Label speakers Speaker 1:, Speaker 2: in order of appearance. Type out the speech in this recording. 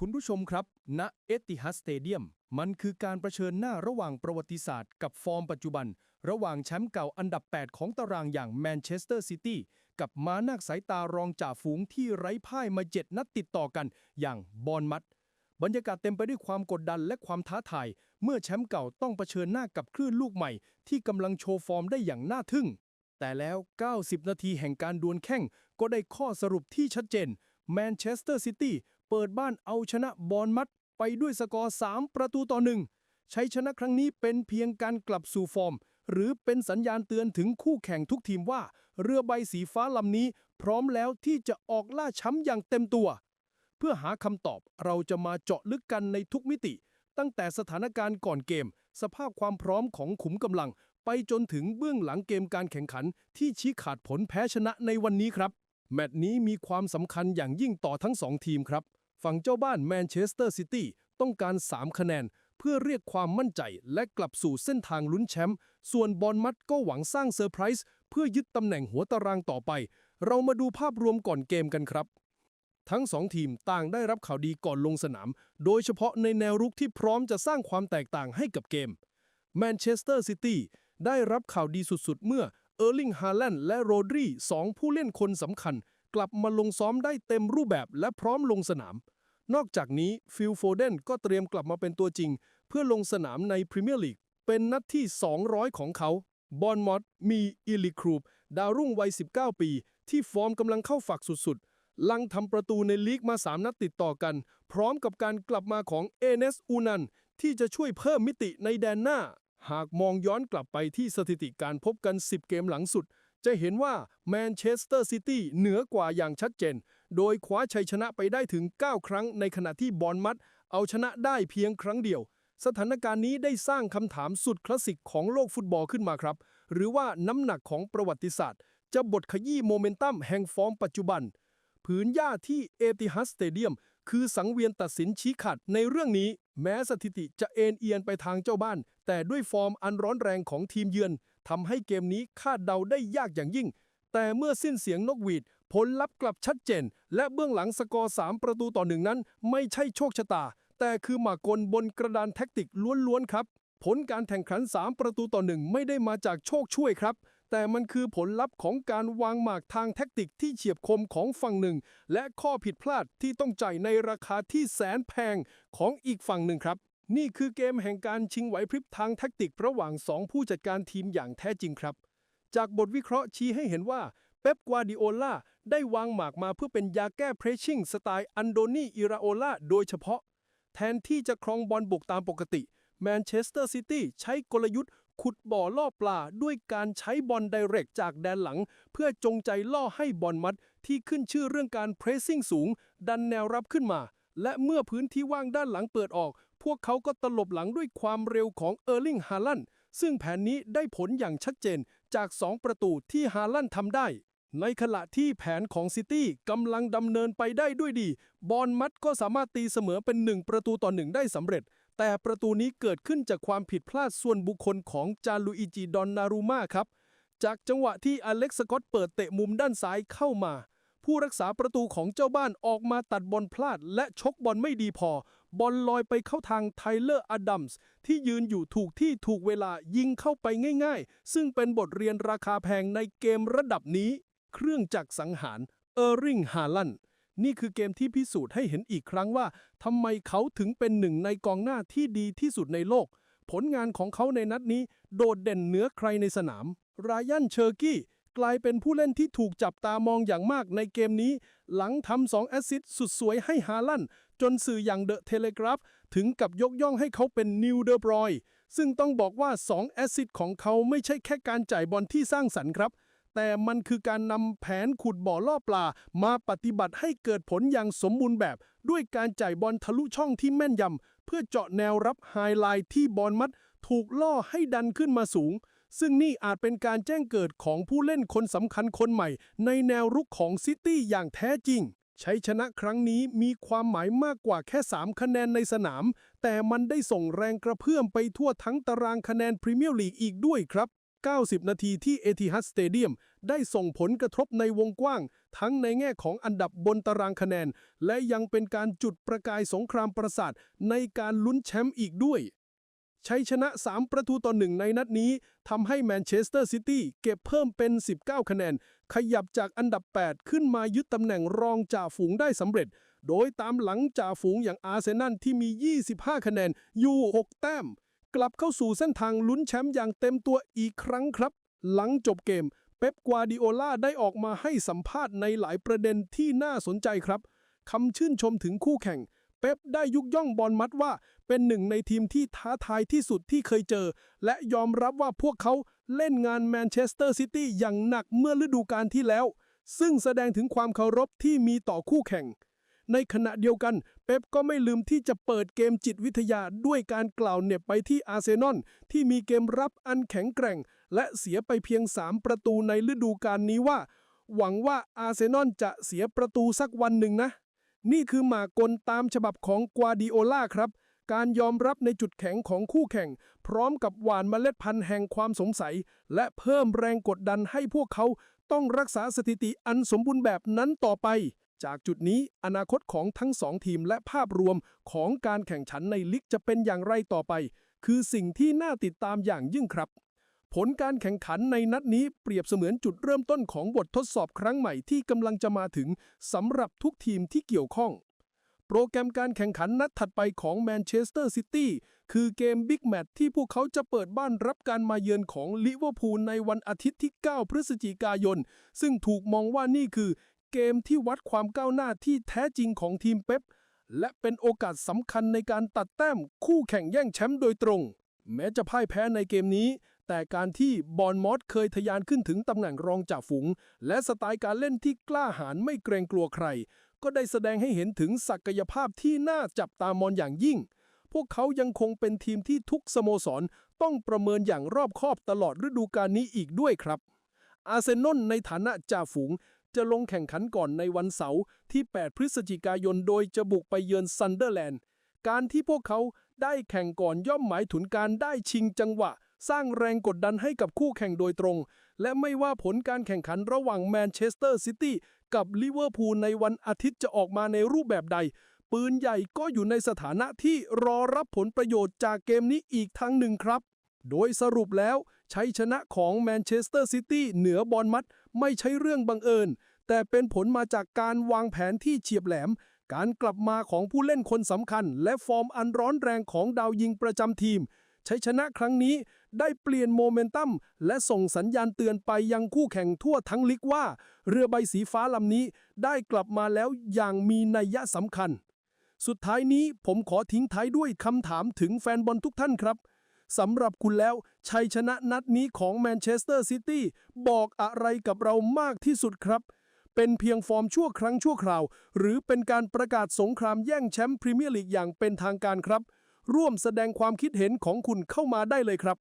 Speaker 1: คุณผู้ชมครับ ณ เอติฮัสเตเดียม มันคือการประชิญหน้าระหว่างประวัติศาสตร์ กับฟอร์มปัจจุบัน ระหว่างแชมป์เก่าอันดับ 8 ของตารางอย่างแมนเชสเตอร์ซิตี้กับม้านาคสายตารองจ่าฝูงที่ไร้พ่ายมา7นัดติดต่อกันอย่างบอลมัด บรรยากาศเต็มไปด้วยความกดดันและความท้าทาย เมื่อแชมป์เก่าต้องเผชิญหน้ากับคลื่นลูกใหม่ ที่กำลังโชว์ฟอร์มได้อย่างน่าทึ่ง แต่แล้ว 90 นาทีแห่งการดวลแข่งก็ได้ข้อสรุปที่ชัดเจนแมนเชสเตอร์ซิตี้ เปิดบ้านเอาชนะบอลมัดไปด้วยสกอร์ 3 ประตูต่อหนึ่งชัยชนะครั้งนี้เป็นเพียงการกลับสู่ฟอร์ม หรือเป็นสัญญาณเตือนถึงคู่แข่งทุกทีมว่า เรือใบสีฟ้าลำนี้ พร้อมแล้วที่จะออกล่าช้ำอย่างเต็มตัว เพื่อหาคำตอบเราจะมาเจาะลึกกันในทุกมิติ ตั้งแต่สถานการณ์ก่อนเกม สภาพความพร้อมของขุมกำลัง ไปจนถึงเบื้องหลังเกมการแข่งขัน ที่ชี้ขาดผลแพ้ชนะในวันนี้ครับ แมตช์นี้มีความสำคัญอย่างยิ่งต่อทั้งสองทีมครับ ฝั่งเจ้าบ้านแมนเชสเตอร์ซิตี้ต้องการ 3 คะแนน เพื่อเรียกความมั่นใจและกลับสู่เส้นทางลุ้นแชมป์ ส่วนบอลมัดก็หวังสร้างเซอร์ไพรส์เพื่อยึดตำแหน่งหัวตารางต่อไป เรามาดูภาพรวมก่อนเกมกันครับ ทั้งสองทีมต่างได้รับข่าวดีก่อนลงสนาม โดยเฉพาะในแนวรุกที่พร้อมจะสร้างความแตกต่างให้กับเกมแมนเชสเตอร์ซิตี้ได้รับข่าวดีสุดๆ เมื่อเออร์ลิงฮาแลนด์และโรดรีสองผู้เล่นคนสำคัญ กลับมาลงซ้อมได้เต็มรูปแบบและพร้อมลงสนาม นอกจากนี้ฟิลโฟเดนก็เตรียมกลับมาเป็นตัวจริง เพื่อลงสนามในพรีเมียร์ลีกเป็นนัดที่ 200 ของเขาบอนมอตมีอิลิครูปดาวรุ่งวัย 19 ปี ที่ฟอร์มกำลังเข้าฝักสุดๆ ลังทำประตูในลีกมา 3 นัดติดต่อกัน พร้อมกับการกลับมาของเอเนสอูนันที่จะช่วยเพิ่มมิติในแดนหน้า หากมองย้อนกลับไปที่สถิติการพบกัน 10 เกมหลังสุด จะเห็นว่าแมนเชสเตอร์ซิตี้เหนือกว่าอย่างชัดเจน โดยคว้าชัยชนะไปได้ถึง 9 ครั้งในขณะที่บอลมัดเอาชนะได้เพียงครั้งเดียว สถานการณ์นี้ได้สร้างคำถามสุดคลาสสิกของโลกฟุตบอลขึ้นมาครับ หรือว่าน้ำหนักของประวัติศาสตร์ จะบดขยี้โมเมนตัมแห่งฟอร์มปัจจุบัน ผืนหญ้าที่เอติฮัดสเตเดียมคือสังเวียนตัดสินชี้ขาดในเรื่องนี้ แม้สถิติจะเอ็นเอียงไปทางเจ้าบ้าน แต่ด้วยฟอร์มอันร้อนแรงของทีมเยือนทำให้เกมนี้คาดเดาได้ยากอย่างยิ่ง แต่เมื่อสิ้นเสียงนกหวีด ผลลัพธ์กลับชัดเจน และเบื้องหลังสกอร์ 3 ประตูต่อหนึ่งนั้น ไม่ใช่โชคชะตา แต่คือหมากกลบนกระดานแท็กติกล้วนๆครับ ผลการแข่งขัน 3 ประตูต่อหนึ่งไม่ได้มาจากโชคช่วยครับ แต่มันคือผลลัพธ์ของการวางหมากทางแท็กติกที่เฉียบคมของฝั่งหนึ่ง และข้อผิดพลาดที่ต้องจ่ายในราคาที่แสนแพงของอีกฝั่งหนึ่งครับ นี่คือเกมแห่งการชิงไหวพริบทางแท็กติกระหว่าง 2 ผู้จัดการทีมอย่างแท้จริงครับ จากบทวิเคราะห์ชี้ให้เห็นว่าเป๊ปกวาดิโอลาได้วางหมากมาเพื่อเป็นยาแก้เพรสชิ่งสไตล์อันโดนีอิราโอลาโดยเฉพาะ แทนที่จะครองบอลบุกตามปกติ แมนเชสเตอร์ซิตี้ใช้กลยุทธ์ ขุดบ่อล่อปลาด้วยการใช้บอลไดเรกจากแดนหลัง เพื่อจงใจล่อให้บอลมัด ที่ขึ้นชื่อเรื่องการเพรสซิ่งสูง ดันแนวรับขึ้นมาและเมื่อพื้นที่ว่างด้านหลังเปิดออก วกเขาก็ตลบหลังด้วยความเร็วของเออร์ลิงฮาลันซึ่งแผนนี้ได้ผลอย่างชัดเจนจาก 2 ประตูที่ฮาลันทำได้ ในขณะที่แผนของซิตี้กำลังดำเนินไปได้ด้วยดี บอลมัดก็สามารถตีเสมอเป็น 1 ประตูต่อหนึ่งได้สำเร็จ แต่ประตูนี้เกิดขึ้นจากความผิดพลาดส่วนบุคคลของจาลุอิจิดอนนารูมาครับ จากจังหวะที่อเล็กซ์สกอตเปิดเตะมุมด้านซ้ายเข้ามาผู้รักษาประตูของเจ้าบ้านออกมาตัดบอลพลาดและชกบอลไม่ดีพอ บอลลอยไปเข้าทางไทเลอร์อดัมส์ที่ยืนอยู่ถูกที่ถูกเวลายิงเข้าไปง่ายๆ ซึ่งเป็นบทเรียนราคาแพงในเกมระดับนี้ เครื่องจักรสังหารเออร์ริงฮาลันนี่คือเกมที่พิสูจน์ให้เห็นอีกครั้งว่าทำไมเขาถึงเป็นหนึ่งในกองหน้าที่ดีที่สุดในโลก ผลงานของเขาในนัดนี้ โดดเด่นเหนือใครในสนาม รายันเชอร์กี้กลายเป็นผู้เล่นที่ถูกจับตามองอย่างมากในเกมนี้ หลังทำสองแอสซิสต์สุดสวยให้ฮาลัน จนสื่ออย่างเดอะเทเลกราฟถึงกับยกย่องให้เขาเป็นนิวเดอร์บรอยซึ่งต้องบอกว่า 2 แอสซิสต์ของเขาไม่ใช่แค่การจ่ายบอลที่สร้างสรรค์ครับ แต่มันคือการนำแผนขุดบ่อล่อปลา มาปฏิบัติให้เกิดผลอย่างสมบูรณ์แบบ ด้วยการจ่ายบอลทะลุช่องที่แม่นยำเพื่อเจาะแนวรับไฮไลท์ที่บอลมัด ถูกล่อให้ดันขึ้นมาสูงซึ่งนี่อาจเป็นการแจ้งเกิดของผู้เล่นคนสำคัญคนใหม่ ในแนวรุกของซิตี้อย่างแท้จริง ชัยชนะครั้งนี้มีความหมายมากกว่าแค่ 3 คะแนนในสนาม แต่มันได้ส่งแรงกระเพื่อมไปทั่วทั้งตารางคะแนนพรีเมียร์ลีกอีกด้วยครับ
Speaker 2: 90 นาทีที่เอทิฮัดสเตเดียมได้ส่งผลกระทบในวงกว้าง ทั้งในแง่ของอันดับบนตารางคะแนน และยังเป็นการจุดประกายสงครามประสาทในการลุ้นแชมป์อีกด้วย ชัยชนะ 3 ประตูต่อหนึ่งในนัดนี้ทำให้แมนเชสเตอร์ซิตี้เก็บเพิ่มเป็น 19 คะแนน ขยับจากอันดับ 8 ขึ้นมายึดตำแหน่งรองจ่าฝูงได้สำเร็จ โดยตามหลังจ่าฝูงอย่างอาร์เซนอลที่มี 25 คะแนนอยู่ 6 แต้ม กลับเข้าสู่เส้นทางลุ้นแชมป์อย่างเต็มตัวอีกครั้งครับ หลังจบเกม เป๊ปกวาดิโอลาได้ออกมาให้สัมภาษณ์ในหลายประเด็นที่น่าสนใจครับคำชื่นชมถึงคู่แข่ง ป๊ปได้ยุกย่องบอลมัดว่า เป็นหนึ่งในทีมที่ท้าทายที่สุดที่เคยเจอ และยอมรับว่าพวกเขาเล่นงานแมนเชสเตอร์ซิตี้อย่างหนักเมื่อฤดูกาลที่แล้ว ซึ่งแสดงถึงความเคารพที่มีต่อคู่แข่ง ในขณะเดียวกัน เป๊ปก็ไม่ลืมที่จะเปิดเกมจิตวิทยาด้วยการกล่าวเหน็บไปที่อาร์เซนอลที่มีเกมรับอันแข็งแกร่ง และเสียไปเพียง 3 ประตูในฤดูกาลนี้ว่าหวังว่าอาร์เซนอลจะเสียประตูสักวันหนึ่งนะ นี่คือหมากกลตามฉบับของกวาดิโอลาครับ การยอมรับในจุดแข็งของคู่แข่ง พร้อมกับหวานเมล็ดพันธุ์แห่งความสงสัย และเพิ่มแรงกดดันให้พวกเขาต้องรักษาสถิติอันสมบูรณ์แบบนั้นต่อไป จากจุดนี้อนาคตของทั้งสองทีมและภาพรวมของการแข่งขันในลีกจะเป็นอย่างไรต่อไป คือสิ่งที่น่าติดตามอย่างยิ่งครับ ผลการแข่งขันในนัดนี้เปรียบเสมือนจุดเริ่มต้นของบททดสอบครั้งใหม่ที่กำลังจะมาถึงสำหรับทุกทีมที่เกี่ยวข้อง โปรแกรมการแข่งขันนัดถัดไปของแมนเชสเตอร์ซิตี้คือเกมบิ๊กแมตช์ที่พวกเขาจะเปิดบ้านรับการมาเยือนของลิเวอร์พูลในวันอาทิตย์ที่ 9 พฤศจิกายน ซึ่งถูกมองว่านี่คือเกมที่วัดความก้าวหน้าที่แท้จริงของทีมเป๊ปและเป็นโอกาสสำคัญในการตัดแต้มคู่แข่งแย่งแชมป์โดยตรง แม้จะพ่ายแพ้ในเกมนี้ แต่การที่บอลมอสเคยทะยานขึ้นถึงตำแหน่งรองจ่าฝูง และสไตล์การเล่นที่กล้าหาญไม่เกรงกลัวใคร ก็ได้แสดงให้เห็นถึงศักยภาพที่น่าจับตามองอย่างยิ่ง พวกเขายังคงเป็นทีมที่ทุกสโมสรต้องประเมินอย่างรอบคอบตลอดฤดูกาลนี้อีกด้วยครับ อาร์เซนอลในฐานะจ่าฝูงจะลงแข่งขันก่อนในวันเสาร์ที่ 8 พฤศจิกายน โดยจะบุกไปเยือนซันเดอร์แลนด์ การที่พวกเขาได้แข่งก่อนย่อมหมายถึงการได้ชิงจังหวะ สร้างแรงกดดันให้กับคู่แข่งโดยตรง และไม่ว่าผลการแข่งขันระหว่างแมนเชสเตอร์ซิตี้กับลิเวอร์พูลในวันอาทิตย์จะออกมาในรูปแบบใด ปืนใหญ่ก็อยู่ในสถานะที่รอรับผลประโยชน์จากเกมนี้อีกทางหนึ่งครับ โดยสรุปแล้วชัยชนะของแมนเชสเตอร์ซิตี้เหนือบอลมัดไม่ใช่เรื่องบังเอิญ แต่เป็นผลมาจากการวางแผนที่เฉียบแหลมการกลับมาของผู้เล่นคนสำคัญ และฟอร์มอันร้อนแรงของดาวยิงประจำทีม ชัยชนะครั้งนี้ได้เปลี่ยนโมเมนตัมและส่งสัญญาณเตือนไปยังคู่แข่งทั่วทั้งลิกว่า เรือใบสีฟ้าลำนี้ได้กลับมาแล้วอย่างมีนัยยะสำคัญ สุดท้ายนี้ผมขอทิ้งท้ายด้วยคำถามถึงแฟนบอลทุกท่านครับสำหรับคุณแล้ว ชัยชนะนัดนี้ของแมนเชสเตอร์ซิตี้บอกอะไรกับเรามากที่สุดครับ เป็นเพียงฟอร์มชั่วครั้งชั่วคราว หรือเป็นการประกาศสงครามแย่งแชมป์พรีเมียร์ลีกอย่างเป็นทางการครับ ร่วมแสดงความคิดเห็นของคุณเข้ามาได้เลยครับ